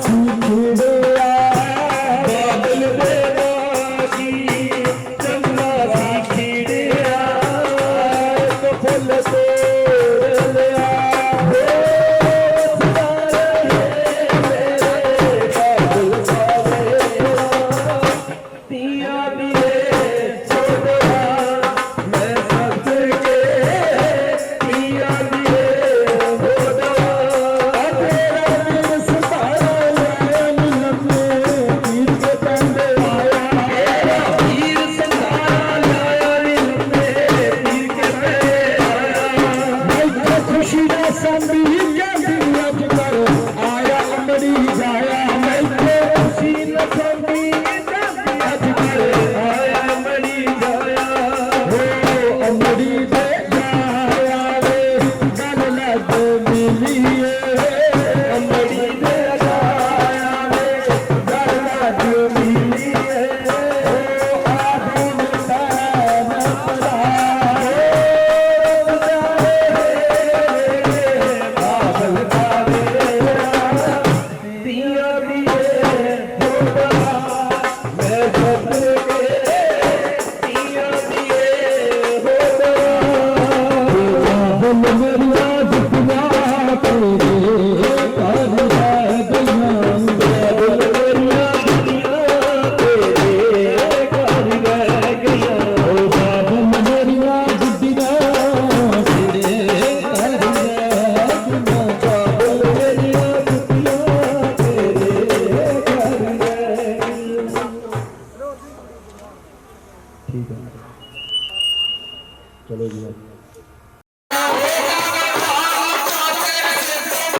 지키네 சந்தி Thank you. 这个医院